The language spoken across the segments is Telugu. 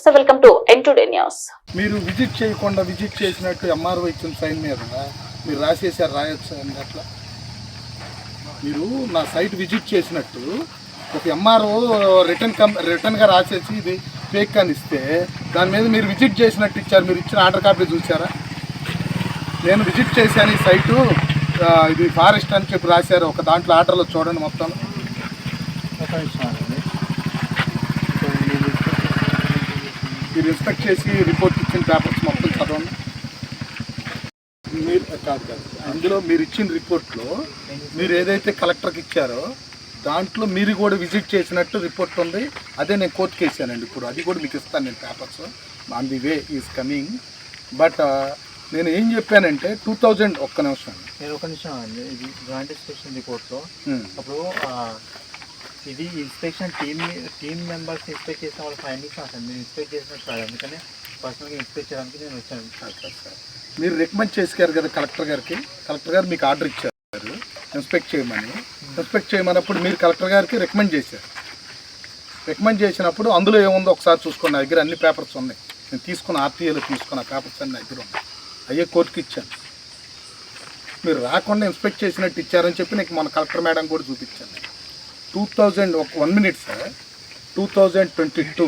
Viewers welcome to N today news మీరు విజిట్ చేయకుండా విజిట్ చేసినట్టు ఎంఆర్ఓ ఇచ్చిన సైన్ మీద మీరు రాసేసారు రాయొచ్చు అని అట్లా. మీరు నా సైట్ విజిట్ చేసినట్టు ఒక ఎంఆర్ఓ రిటర్న్ కం రిటర్న్గా రాసేసి ఇది ఫేక్ అని ఇస్తే దాని మీద మీరు విజిట్ చేసినట్టు ఇచ్చారు. మీరు ఇచ్చిన ఆర్డర్ కాపీ చూసారా నేను విజిట్ చేశాను ఈ సైటు. ఇది ఫారెస్ట్ అని చెప్పి రాశారు. ఒక దాంట్లో ఆర్డర్లో చూడండి మొత్తం ఒక నిమిషం ఆగండి. మీరు ఇన్స్పెక్ట్ చేసి రిపోర్ట్ ఇచ్చిన పేపర్స్ మొత్తం చదవండి. మీరు కాదు కాదు. అందులో మీరు ఇచ్చిన రిపోర్ట్లో మీరు ఏదైతే కలెక్టర్కి ఇచ్చారో దాంట్లో మీరు కూడా విజిట్ చేసినట్టు రిపోర్ట్ ఉంది. అదే నేను కోర్టుకి వేసానండి ఇప్పుడు. అది కూడా మీకు ఇస్తాను నేను papers on the way is coming but నేను ఏం చెప్పానంటే టూ థౌజండ్ ఒక్క నిమిషం. మీరు ఒక నిమిషం అండి. ఇది జాయింట్ రిపోర్ట్లో Hmm. అప్పుడు ఇది inspection team team members inspect చేసిన వాళ్ళ ఫైండింగ్స్ అసలు మీరు ఇన్స్పెక్ట్ చేసినట్టు కాదు అందుకని పర్సనల్గా ఇన్స్పెక్ట్ చేయడానికి నేను వచ్చాను సార్. మీరు రికమెండ్ చేసారు కదా కలెక్టర్ గారికి? కలెక్టర్ గారు మీకు ఆర్డర్ ఇచ్చారు. ఇన్స్పెక్ట్ చేయమని. ఇన్స్పెక్ట్ చేయమన్నప్పుడు మీరు కలెక్టర్ గారికి రికమెండ్ చేశారు. రికమెండ్ చేసినప్పుడు అందులో ఏముందో ఒకసారి చూసుకోండి. నా దగ్గర అన్ని పేపర్స్ ఉన్నాయి. నేను తీసుకున్న ఆర్టీఏలో తీసుకున్న పేపర్స్ అన్ని నా దగ్గర ఉన్నాయి. అయ్యే కోర్టుకి ఇచ్చాను. మీరు రాకుండా ఇన్స్పెక్ట్ చేసినట్టు ఇచ్చారని చెప్పి నీకు మన కలెక్టర్ మేడం కూడా చూపించాను. టూ థౌజండ్ ఒక one minute sir two thousand twenty two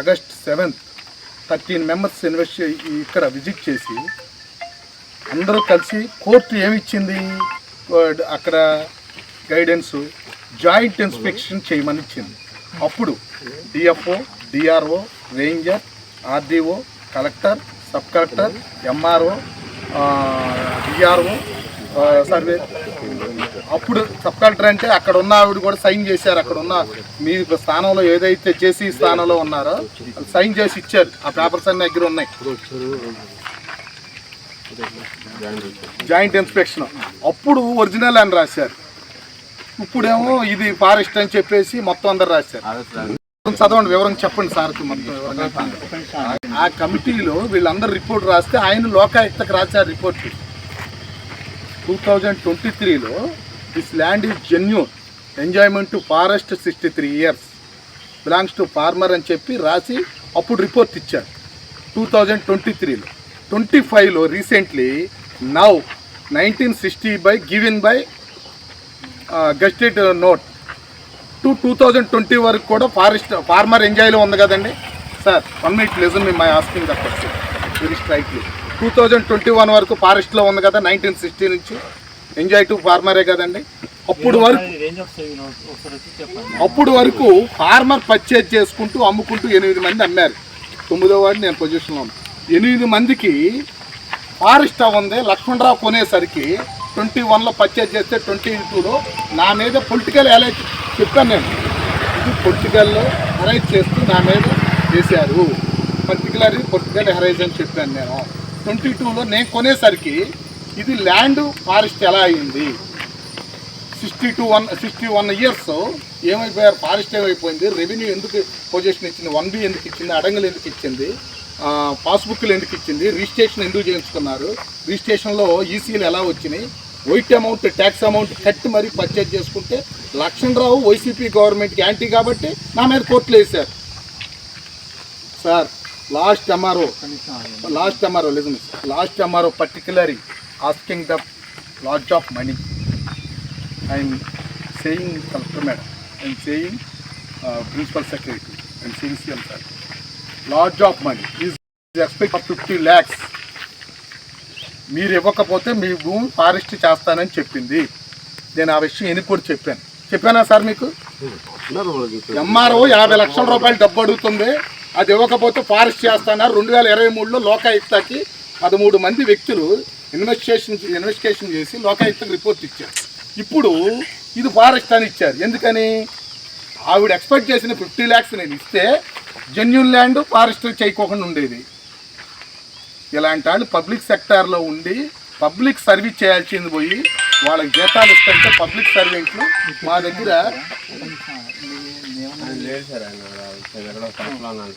August seventh thirteen members invest ఇక్కడ విజిట్ చేసి అందరూ కలిసి కోర్టు ఏమిచ్చింది? అక్కడ గైడెన్స్ జాయింట్ ఇన్స్పెక్షన్ చేయమని ఇచ్చింది. అప్పుడు DFO DRO ranger RDO collector sub collector MRO DRO survey అప్పుడు సబ్ కలెక్టర్ అంటే అక్కడ ఉన్న ఆవిడ కూడా సైన్ చేశారు అక్కడ ఉన్న మీ స్థానంలో ఏదైతే చేసి స్థానంలో ఉన్నారో సైన్ చేసి ఇచ్చారు. ఆ పేపర్స్ అన్ని దగ్గర ఉన్నాయి. Joint inspection. అప్పుడు ఒరిజినల్ అని రాశారు. ఇప్పుడేమో ఇది ఫారెస్ట్ అని చెప్పేసి మొత్తం అందరు రాశారు. చదవండి వివరం చెప్పండి సార్. మొత్తం ఆ కమిటీలో వీళ్ళందరూ రిపోర్ట్ రాస్తే ఆయన లోకాయుక్తకు రాశారు రిపోర్ట్. టూ థౌజండ్ ట్వంటీ త్రీలో this land is genuine enjoyment to forest sixty three years belongs to farmer అని చెప్పి రాసి అప్పుడు రిపోర్ట్ ఇచ్చారు. టూ థౌజండ్ ట్వంటీ త్రీలో ట్వంటీ ఫైవ్లో recently now nineteen sixty by given by gazetted note to two thousand twenty వరకు కూడా ఫారెస్ట్ ఫార్మర్ ఎంజాయ్లో ఉంది కదండి? Sir one minute listen me my asking the question very strictly two thousand twenty one వరకు ఫారెస్ట్లో ఉంది కదా నైన్టీన్ సిక్స్టీ నుంచి. ఎంజాయ్ టు ఫార్మరే కదండి? అప్పుడు వరకు అప్పుడు వరకు ఫార్మర్ పర్చేజ్ చేసుకుంటూ అమ్ముకుంటూ ఎనిమిది మంది అమ్మారు. తొమ్మిదో వాడు నేను పొజిషన్లో ఎనిమిది మందికి ఫారెస్ట్ ఉంది. లక్ష్మణరావు కొనేసరికి ట్వంటీ వన్లో పర్చేజ్ చేస్తే ట్వంటీ టూలో నా మీద పొలిటికల్ అలైజ్ చెప్పాను నేను. ఇది పొలిటికల్లో హెరైజ్ చేస్తూ నా మీద చేశారు పర్టికులర్ పొలిటికల్ హెరైజ్ అని చెప్పాను నేను. ట్వంటీ టూలో నేను కొనేసరికి ఇది ల్యాండ్ ఫారెస్ట్ ఎలా అయింది? Sixty two one sixty one years ఏమైపోయారు? ఫారెస్ట్ ఏమైపోయింది? రెవెన్యూ ఎందుకు పొజిషన్ ఇచ్చింది? వన్ బి ఎందుకు ఇచ్చింది? అడంగులు ఎందుకు ఇచ్చింది? పాస్బుక్లు ఎందుకు ఇచ్చింది? రిజిస్ట్రేషన్ ఎందుకు చేయించుకున్నారు? రిజిస్ట్రేషన్లో ఈసీలు ఎలా వచ్చినాయి? వైట్ అమౌంట్ ట్యాక్స్ అమౌంట్ కట్టి మరీ పర్చేజ్ చేసుకుంటే లక్ష్మణరావు వైసీపీ గవర్నమెంట్కి యాంటీ కాబట్టి నా మీద కోర్టులు వేశారు. Sir last MRO last MRO లేదు last MRO asking the lodge of money I'm saying collector madam I'm saying principal secretary and CM sir lodge of money is expect fifty lakhs మీరు ఇవ్వకపోతే మీ భూమి ఫారెస్ట్ చేస్తానని చెప్పింది. నేను ఆ విషయం ఎన్ని కూడా చెప్పాను. చెప్పానా సార్ మీకు? ఎంఆర్ఓ యాభై లక్షల రూపాయలు డబ్బు అడుగుతుంది. అది ఇవ్వకపోతే ఫారెస్ట్ చేస్తాన్నారు రెండు వేల ఇరవై మూడులో లోకాయుక్తకి పదమూడు మంది వ్యక్తులు ఇన్వెస్టిగేషన్ ఇన్వెస్టిగేషన్ చేసి లోకాయుక్తకు రిపోర్ట్ ఇచ్చారు. ఇప్పుడు ఇది ఫారెస్ట్ అని ఇచ్చారు. ఎందుకని? ఆవిడ ఎక్స్పెక్ట్ చేసిన ఫిఫ్టీ ల్యాక్స్ నేను ఇస్తే జెన్యున్ ల్యాండ్ ఫారెస్ట్ చేయకోకుండా ఉండేది. ఇలాంటి వాళ్ళు పబ్లిక్ సెక్టార్లో ఉండి పబ్లిక్ సర్వీస్ చేయాల్సింది పోయి వాళ్ళకి జీతాలు ఇస్తుంటే పబ్లిక్ సర్వెంట్లు మా దగ్గర లేదు ఆయన ఎక్కడో ఉన్నాను ఉన్నాను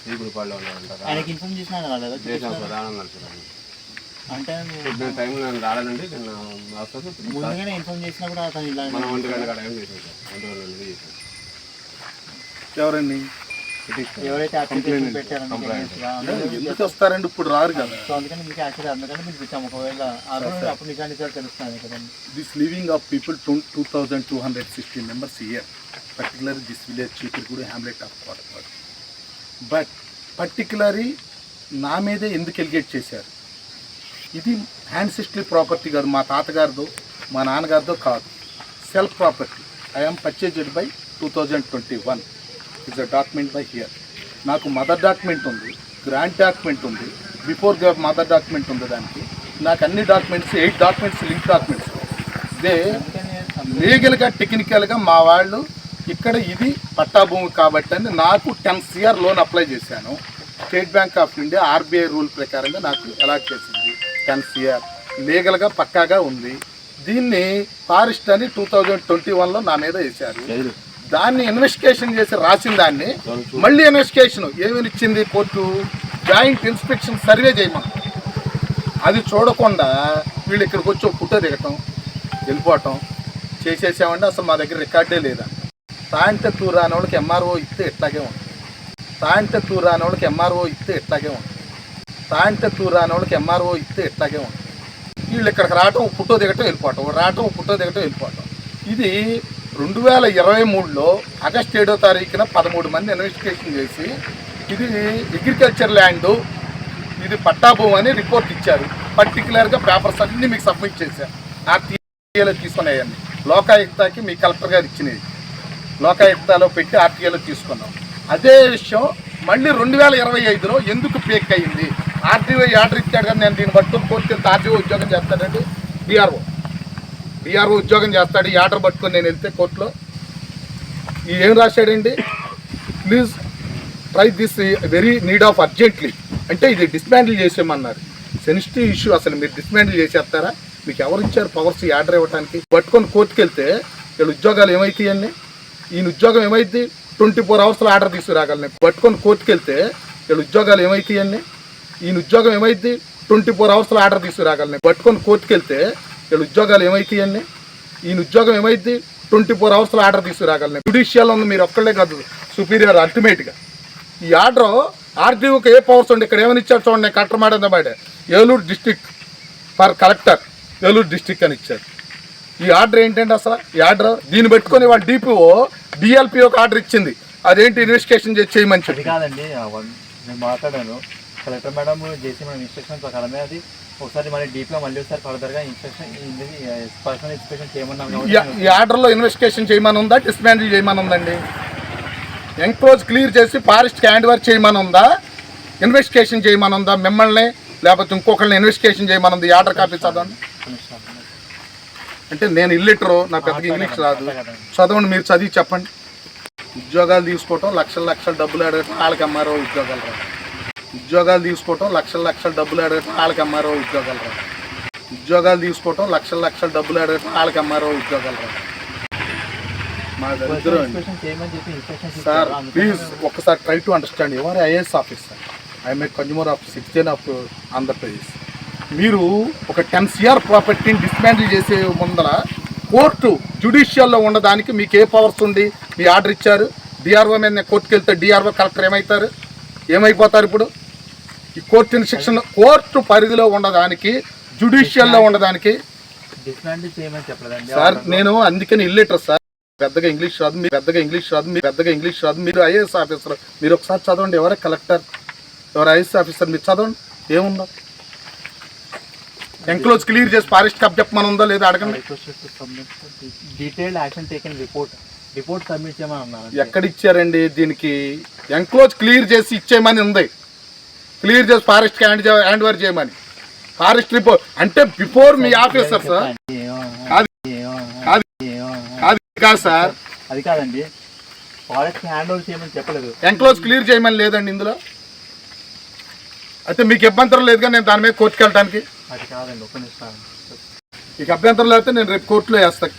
చేసాం సార్ ఆయన అంటే మీరు నేను టైం నేను రాలేదండి నేను వస్తుంది ముందుగానే ఇన్ఫార్మ్ చేసినా కూడా అతను ఇలా మనం ఒంటి గంట కాడ ఏం చేసాం సార్ ఒంటి గంట వెళ్ళి చేసాం ఎవరండి? ఎవరైతే అప్లికేషన్ పెట్టారో వస్తారండి? ఇప్పుడు రారు కదా. సో అందుకని మీకు యాక్చువల్లీ అందుకని మీకు ఇచ్చాము. ఒకవేళ ఆ రోజు అప్పుడు నిజాన్ని నిజాలు తెలుస్తుంది కదండి. This living of people two two thousand two hundred sixteen members year particular this village Cheepurugudu hamlet of Kotapadu but particularly నా మీదే ఎందుకు ఎలిగేట్ చేశారు? ఇది హ్యాన్సిస్టరీ ప్రాపర్టీ కాదు మా తాతగారిదో మా నాన్నగారిదో కాదు. Self property I'm purchased by two thousand twenty one is a document by here నాకు మదర్ డాక్యుమెంట్ ఉంది గ్రాండ్ డాక్యుమెంట్ ఉంది బిఫోర్ మదర్ డాక్యుమెంట్ ఉంది దానికి. నాకు అన్ని documents eight documents link documents ఇదే లీగల్గా టెక్నికల్గా మా వాళ్ళు ఇక్కడ ఇది పట్టాభూమి కాబట్టి అని నాకు టెన్ సిఆర్ లోన్ అప్లై చేశాను. State Bank of India RBI rule ప్రకారంగా నాకు అలాట్ చేసింది టెన్ సిఆర్ లీగల్గా పక్కాగా ఉంది. దీన్ని ఫారెస్ట్ అని టూ థౌజండ్ ట్వంటీ వన్లో నా మీద వేశారు. దాన్ని ఇన్వెస్టిగేషన్ చేసి రాసిన దాన్ని మళ్ళీ ఇన్వెస్టిగేషన్ ఏమని ఇచ్చింది కోర్టు? జాయింట్ ఇన్స్పెక్షన్ సర్వే చేయమని. అది చూడకుండా వీళ్ళు ఇక్కడికి వచ్చి ఒక ఫోటో దిగటం వెళ్ళిపోవటం చేసేసామంటే అసలు మా దగ్గర రికార్డే లేదా? తాంటే తూరు రాని వాళ్ళకి ఎంఆర్ఓ ఇస్తే ఇట్లాగే ఉంటుంది. తాంటే తూరు రాని వాళ్ళకి ఎంఆర్ఓ ఇస్తే ఇట్లాగే ఉంటుంది. తాంటే టూర్ రాని వాళ్ళకి ఎంఆర్ఓ ఇస్తే ఇట్లాగే ఉంటుంది. వీళ్ళు ఇక్కడికి రావటం ఫోటో దిగటం వెళ్ళిపోవటం. రావటం ఫోటో దిగటం వెళ్ళిపోవటం. ఇది రెండు వేల ఇరవై మూడులో ఆగస్ట్ ఏడో తారీఖున పదమూడు మంది ఇన్వెస్టిగేషన్ చేసి ఇది అగ్రికల్చర్ ల్యాండ్ ఇది పట్టాభూమి అని రిపోర్ట్ ఇచ్చారు. పర్టికులర్గా పేపర్స్ అన్నీ మీకు సబ్మిట్ చేశారు. ఆర్టీఏలో తీసుకున్నాయని లోకాయుక్తకి మీ కలెక్టర్ గారు ఇచ్చినవి. లోకాయుక్తలో పెట్టి ఆర్టీఏలో తీసుకున్నాం. అదే విషయం మళ్ళీ రెండు వేల ఇరవై ఐదులో ఎందుకు ఫేక్ అయింది? ఆర్టీఓ ఆర్డర్ ఇచ్చాడు కానీ నేను దీన్ని పట్టుకొని కోర్టుకి ఆర్టీఓ ఉద్యోగం చేస్తాడండి. డిఆర్ఓ డిఆర్ఓ ఉద్యోగం చేస్తాడు. ఈ ఆర్డర్ పట్టుకొని నేను వెళ్తే కోర్టులో. ఈ ఏం రాశాడండి? Please try this very need of urgently అంటే ఇది డిస్మాండిల్ చేసేయమన్నారు. సెన్సిటివ్ ఇష్యూ అసలు మీరు డిస్మాండిల్ చేసేస్తారా? మీకు ఎవరు ఇచ్చారు పవర్స్ ఈ ఆర్డర్ ఇవ్వడానికి పట్టుకొని కోర్టుకు వెళ్తే వీళ్ళ ఉద్యోగాలు ఏమవుతాయండి ఈయన ఉద్యోగం ఏమైంది? ట్వంటీ ఫోర్ అవర్స్లో ఆర్డర్ తీసుకురాగలను. పట్టుకొని కోర్టుకు వెళ్తే వీళ్ళ ఉద్యోగాలు ఏమవుతాయండి ఈయన ఉద్యోగం ఏమైంది ట్వంటీ ఫోర్ అవర్స్లో ఆర్డర్ తీసుకురాగలను. పట్టుకొని కోర్టుకు వెళ్తే వీళ్ళ ఉద్యోగాలు ఏమవుతాయండి ఈయన ఉద్యోగం ఏమైంది ట్వంటీ ఫోర్ అవర్స్లో ఆర్డర్ తీసుకురాగలను. జుడిషియల్ ఉంది మీరు ఒక్కళ్ళే కాదు సుపీరియర్ అల్టిమేట్గా ఈ ఆర్డర్ ఆర్డీఓకి ఏ పవర్స్ ఉండే? ఇక్కడ ఏమని ఇచ్చారు చూడండి కలెక్టర్ మాట బాడే Eluru district for collector Eluru district అని ఇచ్చారు ఈ ఆర్డర్ ఏంటంటే అసలు? ఈ ఆర్డర్ దీన్ని పెట్టుకొని వాళ్ళ డిపిఓ డిఎల్పి ఒక ఆర్డర్ ఇచ్చింది. అదేంటి ఇన్వెస్టిగేషన్ చేయమని అది చెప్పి కాదండి నేను మాట్లాడాను. కలెక్టర్ మేడం చేసి మన ఇన్స్ట్రక్షన్ ప్రకారమే అది. ఒకసారి మళ్ళీ డీప్గా మళ్ళీ ఒకసారి ఫర్దర్గా ఇన్స్ట్రక్షన్ పర్సనల్ ఇన్స్ట్రక్షన్ చేయమన్నాం ఈ- ఆర్డర్లో ఇన్వెస్టిగేషన్ చేయమని ఉందా డిస్మాండిల్ చేయమని ఉందండి ఎంక్రోజ్ క్లియర్ చేసి ఫారెస్ట్కి హ్యాండ్ ఓవర్ చేయమని ఉందా ఇన్వెస్టిగేషన్ చేయమని ఉందా మిమ్మల్ని లేకపోతే ఇంకొకరిని ఇన్వెస్టిగేషన్ చేయమని ఉంది ఆర్డర్ కాపీ చదవండి. అంటే నేను ఇల్లిటరు నా పెద్దగా ఇంగ్లీష్ రాదు. చదవండి మీరు చదివి చెప్పండి. ఉద్యోగాలు తీసుకోవటం లక్షల లక్షల డబ్బులు అడగటం వాళ్ళకి అమ్మారో ఉద్యోగాలు రావు. ఉద్యోగాలు తీసుకోవటం లక్షల లక్షల డబ్బులు అడగటం వాళ్ళకి అమ్మారో ఉద్యోగాలు రావు. ఉద్యోగాలు తీసుకోవటం లక్షల లక్షల డబ్బులు అడగటం వాళ్ళకి అమ్మారో ఉద్యోగాలు రావు. మా దరిద్రం సార్ ప్లీజ్ ఒక్కసారి ట్రై టు అండర్స్టాండ్. ఎవరు IAS officer? I'm a consumer of citizen of Andhra Pradesh. మీరు ఒక టెన్ సిఆర్ ప్రాపర్టీని డిస్మాండిల్ చేసే ముందర కోర్టు జ్యుడిషియల్లో ఉండడానికి మీకు ఏ పవర్స్ ఉండి మీ ఆర్డర్ ఇచ్చారు? డిఆర్ఓ మీద కోర్టుకు వెళ్తే డిఆర్ఓ కలెక్టర్ ఏమవుతారు ఏమైపోతారు ఇప్పుడు? ఈ కోర్టు ఇన్స్ట్రక్షన్ కోర్టు పరిధిలో ఉండడానికి జ్యుడిషియల్లో ఉండడానికి. సార్ నేను అందుకని ఇల్లిటర్ సార్. పెద్దగా ఇంగ్లీష్ రాదు మీరు పెద్దగా ఇంగ్లీష్ రాదు మీరు పెద్దగా ఇంగ్లీష్ రాదు. మీరు ఐఏఎస్ ఆఫీసర్ మీరు ఒకసారి చదవండి. ఎవరే కలెక్టర్? ఎవరు ఐఏఎస్ ఆఫీసర్? మీరు చదవండి. ఏముందో? ఎంక్లోజ్ క్లియర్ చేసి ఫారెస్ట్ కప్ చెప్పమని ఉందో లేదా అడగండి. Detailed action taken report report submit చేయమని అన్నారు ఎక్కడ ఇచ్చారండి దీనికి? ఎంక్లోజ్ క్లియర్ చేసి ఇచ్చేయమని ఉంది. క్లియర్ చేసి ఫారెస్ట్ హ్యాండ్ హ్యాండ్ ఓవర్ చేయమని. ఫారెస్ట్ రిపోర్ట్ అంటే బిఫోర్ మీ ఆఫీసర్ సార్. కాదు కాదు. కాదు కాదు సార్. అది కాదండి. ఫారెస్ట్ హ్యాండ్ ఓవర్ చేయమని చెప్పలేదు. ఎంక్లోజ్ క్లియర్ చేయమని లేదండి ఇందులో. అయితే మీకు అభ్యంతరం లేదుగా నేను దాని మీద కోర్టుకు వెళ్ళడానికి అది కాదండి ఒక నిమిషం మీకు అభ్యంతరం లేకపోతే నేను రేపు కోర్టులో వేస్తాను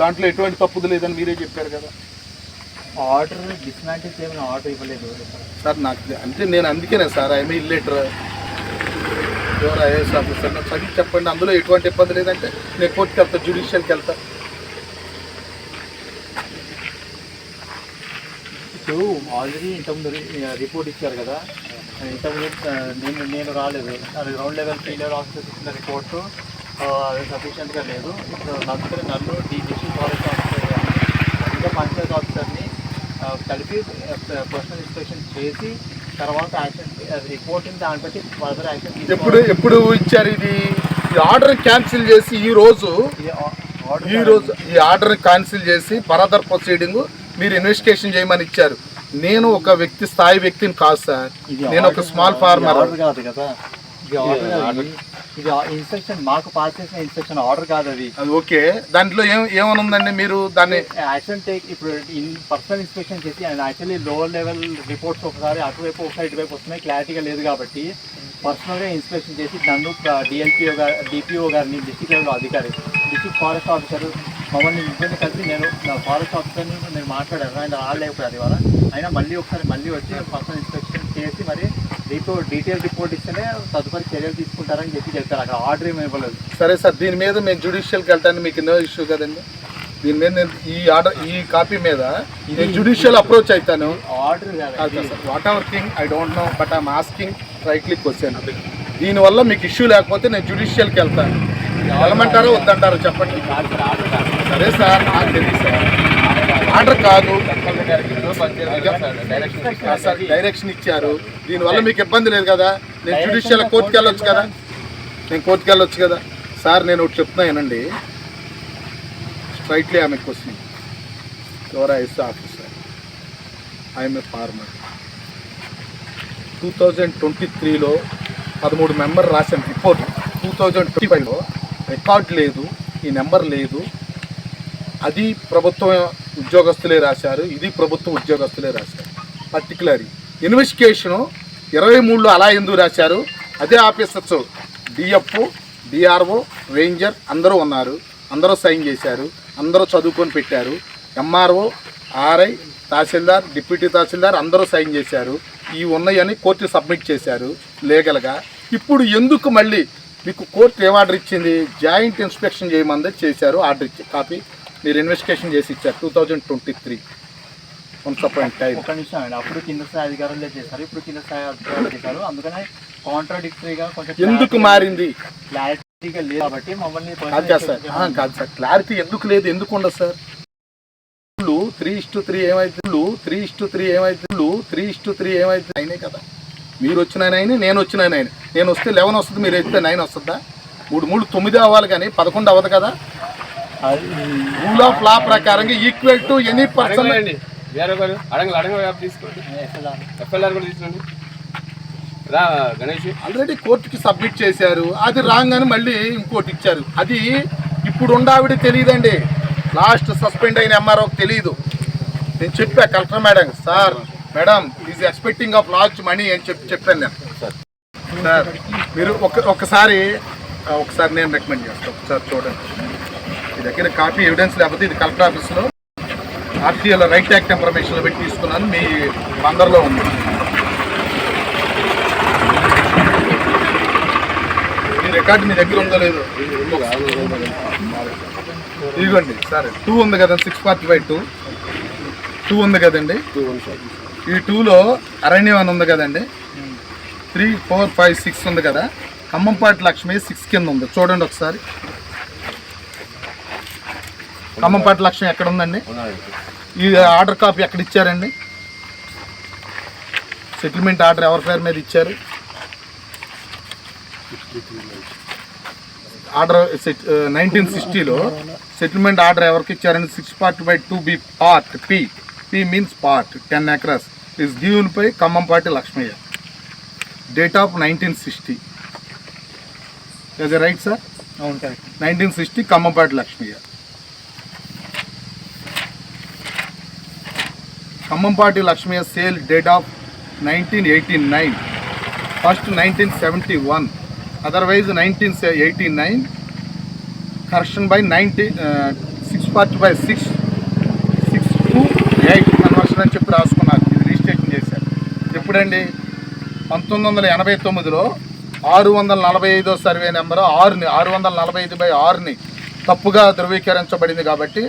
దాంట్లో ఎటువంటి తప్పుదు లేదని మీరే చెప్పారు కదా. ఆర్డర్ డిస్మాంటిల్ చేయమని ఆర్డర్ ఇవ్వలేదు. సార్ నాకు అంటే నేను అందుకేనే సార్ ఐఎమ్ ఇల్లేటర్ ఎవరు ఐఏఎస్ ఆఫీసర్ నాకు చదివి చెప్పండి అందులో ఎటువంటి ఇబ్బంది లేదంటే నేను కోర్టుకి వెళ్తా జ్యుడిషియల్కి వెళ్తా. ఇప్పుడు ఆల్రెడీ ఇంతకుముందు రిపోర్ట్ ఇచ్చారు కదా. ఇంతకుముందు నేను నేను రాలేదు. అది ground level fee level officers ఇచ్చిన రిపోర్ట్ అది సఫిషియెంట్గా లేదు. ఇప్పుడు నలుగురు నన్ను డి డిస్ట్రిక్ట్ ఫారెస్ట్ ఆఫీసర్ గారిని, ఇంకా పంచాయత్ ఆఫీసర్ని ఆ, కలిపి పర్సనల్ ఇన్స్పెక్షన్ చేసి తర్వాత యాక్షన్ రిపోర్ట్ని దాన్ని బట్టి ఫర్దర్ యాక్షన్ ఎప్పుడు ఎప్పుడు ఇచ్చారు ఇది? ఈ ఆర్డర్ క్యాన్సిల్ చేసి ఈ రోజు ఈ రోజు ఈ ఆర్డర్ క్యాన్సిల్ చేసి ఫర్దర్ ప్రొసీడింగ్ మీరు ఇన్వెస్టిగేషన్ చేయమని ఇచ్చారు. నేను ఒక వ్యక్తి స్థాయి వ్యక్తిని కాదు సార్. నేను ఒక స్మాల్ ఫార్మర్ కదా ఇది ఇన్స్ట్రక్షన్ మాకు పాస్ చేసిన ఇన్స్ట్రక్షన్ ఆర్డర్ కాదు అది. ఓకే. దాంట్లో ఏం ఏమని ఉందండి మీరు? దాన్ని యాక్షన్ టేక్ ఇప్పుడు ఇన్ పర్సనల్ ఇన్స్పెక్షన్ చేసి and actually lower level reports ఒకసారి అటువైపు ఒకసారి ఇటువైపు వస్తున్నాయి. క్లారిటీగా లేదు కాబట్టి పర్సనల్గా ఇన్స్పెక్షన్ చేసి నన్ను డిఎల్పిఓ గారు డిపిఓ గారిని డిస్ట్రిక్ట్ లెవెల్ అధికారి డిస్ట్రిక్ట్ ఫారెస్ట్ ఆఫీసర్ మమ్మల్ని ఇద్దరిని కలిసి నేను నా ఫారెస్ట్ ఆఫీసర్ని నేను మాట్లాడాను. ఆయన రాలేకపోయారు ఇవాళ అయినా మళ్ళీ ఒకసారి మళ్ళీ వచ్చి పర్సనల్ ఇన్స్పెక్షన్ చేసి మరి రిపోర్ట్ డీటెయిల్ రిపోర్ట్ ఇస్తేనే తదుపరి చర్యలు తీసుకుంటారని చెప్పి చెప్తారు. అక్కడ ఆర్డర్ ఏమి ఇవ్వలేదు. సరే సార్ దీని మీద మేము జ్యుడిషియల్కి వెళ్ళడానికి మీకు ఎన్నో ఇష్యూ కదండి. దీని మీద నేను ఈ ఆర్డర్ ఈ కాపీ మీద నేను జ్యుడిషియల్ అప్రోచ్ అవుతాను order whatever thing I don't know but I'm asking rightly question దీనివల్ల మీకు ఇష్యూ లేకపోతే నేను జ్యుడిషియల్కి వెళ్తాను. వెళ్ళమంటారో వద్దంటారో చెప్పండి. సరే సార్ నాకు తెలియదు సార్. ఆర్డర్ కాదు. సార్ డైరెక్షన్ ఇచ్చారు. దీనివల్ల మీకు ఇబ్బంది లేదు కదా? నేను జ్యుడిషియల్ కోర్టుకి వెళ్ళొచ్చు కదా? నేను కోర్టుకి వెళ్ళొచ్చు కదా? సార్ నేను ఒకటి చెప్తున్నా ఏనండి స్ట్రైట్లీ ఆమె క్వశ్చన్ ఎవరా yes officer I'm a farmer two thousand twenty త్రీలో పదమూడు మెంబర్ రాసిన రిపోర్ట్ టూ థౌజండ్ ట్వంటీ ఫైవ్లో రికార్డ్ లేదు ఈ నెంబర్ లేదు. అది ప్రభుత్వం ఉద్యోగస్తులే రాశారు. ఇది ప్రభుత్వ ఉద్యోగస్తులే రాశారు. పర్టికులర్ ఇన్వెస్టిగేషను ఇరవై మూడులో అలా ఎందుకు రాశారు? అదే ఆఫీసర్స్ డిఎఫ్ డిఆర్ఓ రేంజర్ అందరూ ఉన్నారు. అందరూ సైన్ చేశారు. అందరూ చదువుకొని పెట్టారు. MRO RI Tahsildar deputy Tahsildar అందరూ సైన్ చేశారు. ఇవి ఉన్నాయని కోర్టు సబ్మిట్ చేశారు లీగల్గా. ఇప్పుడు ఎందుకు మళ్ళీ మీకు కోర్టు ఏం ఆర్డర్ ఇచ్చింది? జాయింట్ ఇన్స్పెక్షన్ చేయమందే చేశారు ఆర్డర్ ఇచ్చి కాపీ. మీరు ఇన్వెస్టిగేషన్ చేసి ఇచ్చారు two thousand twenty three once appoint time ఒక నిమిషం అండి. అప్పుడు కింద స్థాయి అధికారులే చేశారు? ఇప్పుడు కింద స్థాయి అధికారులు చేశారు? అందుకనే కాంట్రాడిక్టరీగా కొంచెం ఎందుకు మారింది? క్లారిటీగా లేదు కాబట్టి మమ్మల్ని కాదు కాదు సార్. కాదు సార్. క్లారిటీ ఎందుకు లేదు? ఎందుకు ఉండదు sir? Three is to three ఏమైతే త్రీ ఇస్టు త్రీ ఏమైతే త్రీ ఇస్టు త్రీ ఏమైతే అయినాయి కదా. మీరు వచ్చిన నైన్ నేను వచ్చిన నైన్ నేను వస్తే లెవెన్ వస్తుంది మీరు వస్తే నైన్ వస్తుందా? మూడు మూడు తొమ్మిది అవ్వాలి కానీ పదకొండు అవ్వదు కదా. రూల్ ఆఫ్ లా ప్రకారంగా ఈక్వల్ టు ఎనీ పర్సన్ వేరే ఒకరు అడగలు అడగ తీసుకోండి ఎఫ్ఎల్ఆర్ కూడా తీసుకోండి. రా గణేష్. ఆల్రెడీ కోర్టుకి సబ్మిట్ చేశారు. అది రాంగ్ అని మళ్ళీ ఇంకోటి ఇచ్చారు. అది ఇప్పుడు ఉండావిడ తెలియదండి. లాస్ట్ సస్పెండ్ అయిన ఎంఆర్ఓకి తెలియదు నేను చెప్పా collector madam sir madam is expecting of large money అని చెప్పి చెప్పాను నేను. సార్. మీరు ఒక ఒకసారి ఒకసారి నేను రికమెండ్ చేస్తాను ఒకసారి చూడండి. దగ్గర కాపీ ఎవిడెన్స్ లేకపోతే ఇది కలెక్టర్ ఆఫీస్లో ఆర్టీఎల్ రైట్ యాక్ట్ ఇన్ఫర్మేషన్లో పెట్టి తీసుకున్నాను. మీ అందరిలో ఉంది. ఈ రికార్డు మీ దగ్గర ఉందో లేదో? ఇదిగోండి సరే. టూ ఉంది కదండి six forty five two two ఉంది కదండి? ఈ టూలో అరణ్యం అని ఉంది కదండి? త్రీ ఫోర్ ఫైవ్ సిక్స్ ఉంది కదా. ఖమ్మంపాటి లక్ష్మి సిక్స్ కింద ఉంది. చూడండి ఒకసారి. ఖమ్మంపాటి లక్ష్మి ఎక్కడ ఉందండి ఈ ఆర్డర్ కాపీ ఎక్కడ ఇచ్చారండి? సెటిల్మెంట్ ఆర్డర్ ఎవరి పేరు మీద ఇచ్చారు? ఆర్డర్ నైన్టీన్ సిక్స్టీలో సెటిల్మెంట్ ఆర్డర్ ఎవరికి ఇచ్చారని six forty by two B part P P means part ten acres is given by Khammampati Lakshmayya. Date of nineteen sixty right sir అవును correct nineteen sixty Khammampati Lakshmayya. Khammampati Lakshmayya sale date of nineteen eighty nine first nineteen seventy one otherwise nineteen eighty nine correction by ninety six forty by six six two eight conversion అని చెప్పి రాసుకున్నారు. ఇది రిజిస్ట్రేషన్ చేశారు. ఎప్పుడండి? పంతొమ్మిది వందల ఎనభై తొమ్మిదిలో ఆరు వందల నలభై ఐదో సర్వే నెంబర్ ఆరుని ఆరు వందల నలభై ఐదు బై ఆరుని తప్పుగా ధృవీకరించబడింది కాబట్టి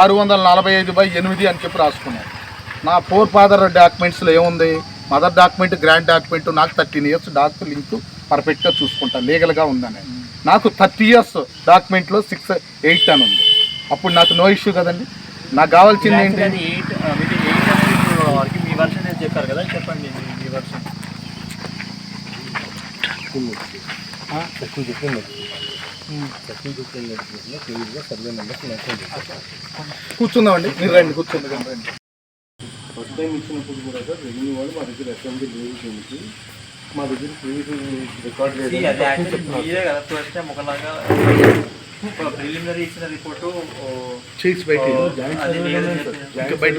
ఆరు వందల నలభై ఐదు బై ఎనిమిది అని చెప్పి రాసుకున్నారు. నా ఫోర్ ఫాదర్ డాక్యుమెంట్స్లో ఏముంది? మదర్ డాక్యుమెంట్ గ్రాండ్ డాక్యుమెంట్ నాకు థర్టీన్ ఇయర్స్ డాక్టర్ లింక్ పర్ఫెక్ట్గా చూసుకుంటాను లీగల్గా ఉందని. నాకు థర్టీ ఇయర్స్ డాక్యుమెంట్లో సిక్స్ ఎయిట్ అని ఉంది. అప్పుడు నాకు నో ఇష్యూ కదండి. నాకు కావాల్సింది ఏంటి? అది ఎయిట్ మీకు ఎయిట్ అనేది ఇప్పుడు వరకు మీ వర్షన్ అనేది చెప్పారు కదా? చెప్పండి మీ- మీ వర్షన్ కూర్చుందామండి మీరు రండి కూర్చుంది రండి. టైం ఇచ్చినప్పుడు కూడా సార్ రెవెన్యూ వాళ్ళు మా దగ్గర అసెంబ్లీ లేదు దీనికి. మా దగ్గర ప్రీవియస్ రికార్డ్ లేదు ప్రిలిమినరీ ఇచ్చిన రిపోర్టు బయట బయట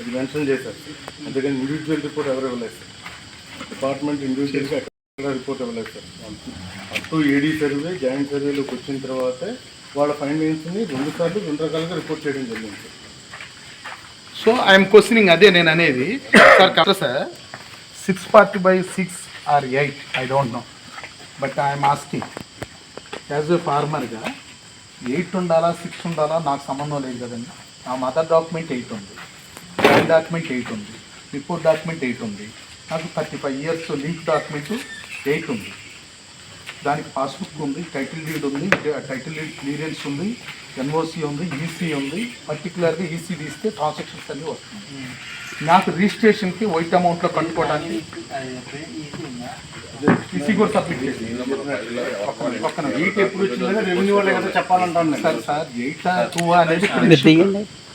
అది మెన్షన్ చేశారు. అందుకని ఇండివిజువల్ రిపోర్ట్ ఎవరు ఇవ్వలేదు సార్. డిపార్ట్మెంట్ ఇండివిజువల్గా ఎక్కడ రిపోర్ట్ ఇవ్వలేదు sir. Up to AD survey joint సర్వేలోకి వచ్చిన తర్వాత వాళ్ళ ఫైండింగ్స్ని రెండు సార్లు రెండు రకాలుగా రిపోర్ట్ చేయడం జరిగింది సార్. సో ఐఎమ్ క్వశ్చనింగ్ అదే నేను అనేది. Sir correct sir six forty by six or eight I don't know but I'm asking as a ఫార్మర్గా eight ఉండాలా సిక్స్ ఉండాలా నాకు సంబంధం లేదు కదండి. నా మదర్ డాక్యుమెంట్ ఎయిట్ ఉంది. గ్రాండ్ డాక్యుమెంట్ ఎయిట్ ఉంది. రిపోర్ట్ డాక్యుమెంట్ ఎయిట్ ఉంది. నాకు thirty five years link document eight ఉంది. దానికి పాస్బుక్ ఉంది టైటిల్ డీడ్ ఉంది టైటిల్ డీడ్ క్లియరెన్స్ ఉంది ఎన్ఓసి ఉంది ఈసీ ఉంది పర్టికులర్గా ఈసీ తీస్తే ట్రాన్సాక్షన్స్ అన్నీ వస్తుంది నాకు రిజిస్ట్రేషన్కి వైట్ అమౌంట్లో కట్టుకోవడానికి ఈసీ కూడా సబ్మిట్ చేసి పక్కన ఎయిట్ ఎప్పుడు వచ్చిందని రెవెన్యూ వాళ్ళే కదా చెప్పాలంటాను. సార్ సార్ ఎయిట్ టూ అనేది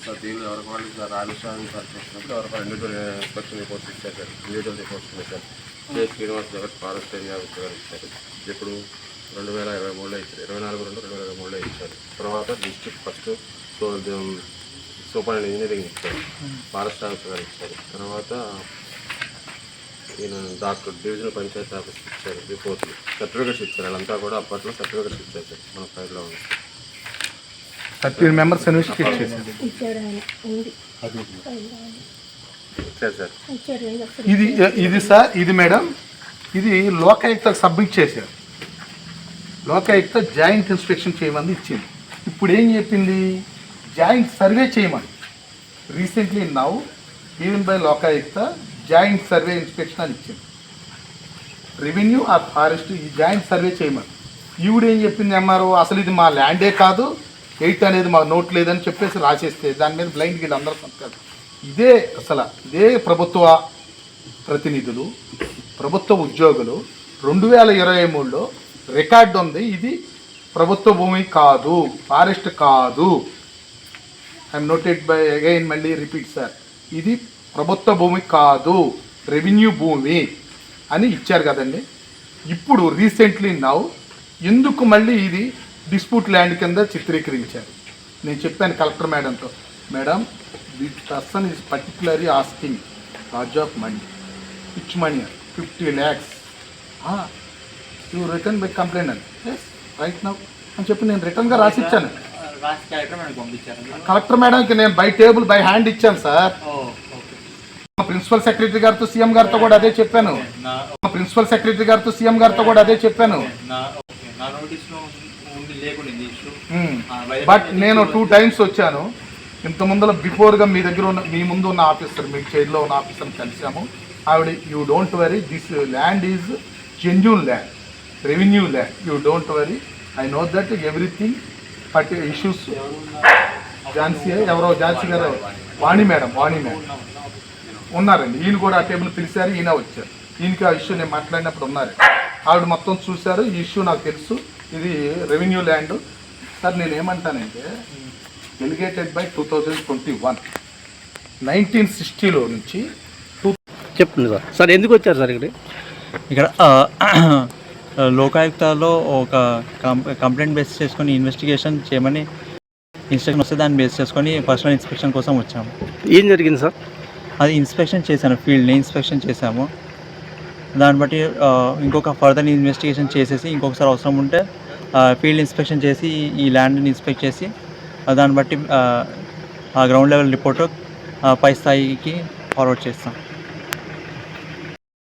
సార్ దీనిలో ఎవరికి వాళ్ళు సార్ రాజస్థాన్ సార్ చేసినప్పుడు ఎవరికి ఇండివిజువల్ ఇన్స్పెక్షన్ రిపోర్ట్స్ ఇచ్చారు సార్ ఇండివిజువల్ రిపోర్ట్స్ ఇచ్చారు sir K Srinivas Jagat forest area గారు ఇచ్చారు. ఇప్పుడు రెండు వేల ఇరవై మూడులో ఇచ్చారు. ఇరవై నాలుగు రెండు రెండు వేల ఇరవై మూడులో ఇచ్చారు. తర్వాత district first so super engineering ఇచ్చారు. ఫారెస్ట్ ఆఫీసర్ గారు ఇచ్చారు. తర్వాత ఈయన డాక్టర్ డివిజనల్ పంచాయతీ ఆఫీస్ ఇచ్చారు రిపోర్ట్లు. సర్టిఫికెట్స్ ఇచ్చారు. వాళ్ళంతా కూడా అప్పట్లో సర్టిఫికేట్స్ ఇచ్చారు సార్ మన ఫైల్లో ఉంది థర్టీన్ మెంబర్స్ ఇన్వెస్టిగేట్ చేశారు. ఇది ఇది సార్ ఇది మేడం ఇది లోకాయుక్తకు సబ్మిట్ చేశారు లోకాయుక్త జాయింట్ ఇన్స్పెక్షన్ చేయమని ఇచ్చింది. ఇప్పుడు ఏం చెప్పింది? జాయింట్ సర్వే చేయమని. Recently now even by Lokayukta joint survey inspection అని ఇచ్చింది. రెవెన్యూ ఆర్ ఫారెస్ట్ ఈ జాయింట్ సర్వే చేయమని. ఈవిడ ఏం చెప్పింది ఎంఆర్ఓ? అసలు ఇది మా ల్యాండే కాదు. ఎయిట్ అనేది మా నోట్ లేదని చెప్పేసి రాసేస్తే దాని మీద బ్లైండ్ గీడ్ అందరూ సంతకాలు. ఇదే అసలు ఇదే ప్రభుత్వ ప్రతినిధులు ప్రభుత్వ ఉద్యోగులు రెండు వేల ఇరవై మూడులో రికార్డు ఉంది ఇది ప్రభుత్వ భూమి కాదు ఫారెస్ట్ కాదు. ఐఎమ్ నోటెడ్ బై అగైన్ మళ్ళీ రిపీట్ సార్ ఇది ప్రభుత్వ భూమి కాదు రెవెన్యూ భూమి అని ఇచ్చారు కదండి. ఇప్పుడు రీసెంట్లీ నౌ ఎందుకు మళ్ళీ ఇది డిస్ప్యూట్ ల్యాండ్ కింద చిత్రీకరించారు. నేను చెప్పాను కలెక్టర్ మేడంతో madam the person is particularly asking large of money pitch money fifty lakhs. You return by complaint అని ఎస్ రైట్ నౌ అని చెప్పి నేను రిటర్న్గా రాసి ఇచ్చాను కలెక్టర్ మేడంకి నేను బై టేబుల్ బై హ్యాండ్ ఇచ్చాను సార్. ప్రిన్సిపల్ సెక్రటరీ గారితో సీఎం గారితో కూడా అదే చెప్పాను. ప్రిన్సిపల్ సెక్రటరీ గారితో సీఎం గారితో కూడా అదే చెప్పాను. బట్ నేను టూ టైమ్స్ వచ్చాను. ఇంత ముందర బిఫోర్గా మీ దగ్గర ఉన్న మీ ముందు ఉన్న ఆఫీసర్ మీ చైర్లో ఉన్న ఆఫీసర్ని కలిసాము ఆవిడ you don't worry this land is genuine land revenue land you don't worry I know that everything but issues Jhansi ఎవరో ఝాన్సీ గారు వాణి మేడం వాణి మేడం ఉన్నారండి. ఈయన కూడా ఆ టేబుల్ పిలిచారు ఈయన వచ్చారు. ఈయనకి ఆ ఇష్యూ నేను మాట్లాడినప్పుడు ఉన్నారు. ఆవిడ మొత్తం చూశారు ఈ ఇష్యూ నాకు తెలుసు. ఇది రెవెన్యూ ల్యాండ్. సార్ నేను ఏమంటానంటే delegated by two thousand twenty one nineteen సిక్స్టీలో నుంచి చెప్పండి సార్. సార్ ఎందుకు వచ్చారు సార్ ఇక్కడ ఇక్కడ లోకాయుక్తలో ఒక కంప్లైంట్ బేస్ చేసుకొని ఇన్వెస్టిగేషన్ చేయమని ఇన్స్ట్రక్షన్ వస్తే దాన్ని బేస్ చేసుకొని పర్సనల్ ఇన్స్పెక్షన్ కోసం వచ్చాము. ఏం జరిగింది సార్? అది ఇన్స్పెక్షన్ చేశాను ఫీల్డ్ని ఇన్స్పెక్షన్ చేశాము. దాన్ని బట్టి ఇంకొక ఫర్దర్ ఇన్వెస్టిగేషన్ చేసేసి ఇంకొకసారి అవసరం ఉంటే ఫీల్డ్ ఇన్స్పెక్షన్ చేసి ఈ ల్యాండ్ని ఇన్స్పెక్ట్ చేసి దాన్ని బట్టి ఆ, ఆ గ్రౌండ్ లెవెల్ రిపోర్ట్ పై స్థాయికి ఫార్వర్డ్ చేస్తాం.